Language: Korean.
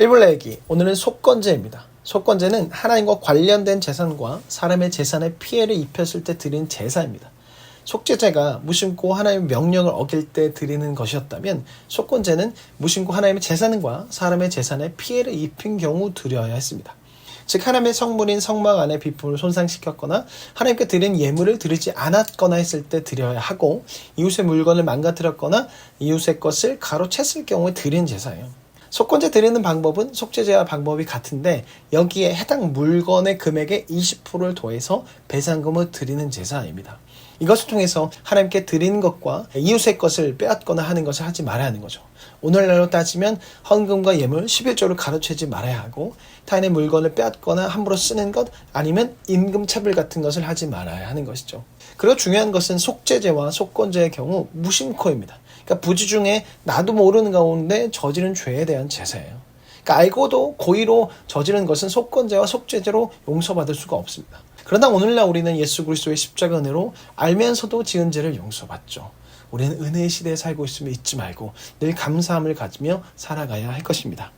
일본의 얘기 오늘은 속건제입니다. 속건제는 하나님과 관련된 재산과 사람의 재산에 피해를 입혔을 때 드린 제사입니다. 속죄제가 무심코 하나님의 명령을 어길 때 드리는 것이었다면 속건제는 무심코 하나님의 재산과 사람의 재산에 피해를 입힌 경우 드려야 했습니다. 즉 하나님의 성물인 성막 안에 비품을 손상시켰거나 하나님께 드린 예물을 드리지 않았거나 했을 때 드려야 하고 이웃의 물건을 망가뜨렸거나 이웃의 것을 가로챘을 경우에 드린 제사예요. 속건제 드리는 방법은 속죄제와 방법이 같은데 여기에 해당 물건의 금액의 20%를 더해서 배상금을 드리는 제사입니다. 이것을 통해서 하나님께 드리는 것과 이웃의 것을 빼앗거나 하는 것을 하지 말아야 하는 거죠. 오늘날로 따지면 헌금과 예물 11조를 가로채지 말아야 하고 타인의 물건을 빼앗거나 함부로 쓰는 것 아니면 임금차별 같은 것을 하지 말아야 하는 것이죠. 그리고 중요한 것은 속죄제와 속건제의 경우 무심코입니다. 그러니까 부지 중에 나도 모르는 가운데 저지른 죄에 대한 제사예요. 그러니까 알고도 고의로 저지른 것은 속건제와 속죄제로 용서받을 수가 없습니다. 그러나 오늘날 우리는 예수 그리스도의 십자가 은혜로 알면서도 지은 죄를 용서받죠. 우리는 은혜의 시대에 살고 있음을 잊지 말고 늘 감사함을 가지며 살아가야 할 것입니다.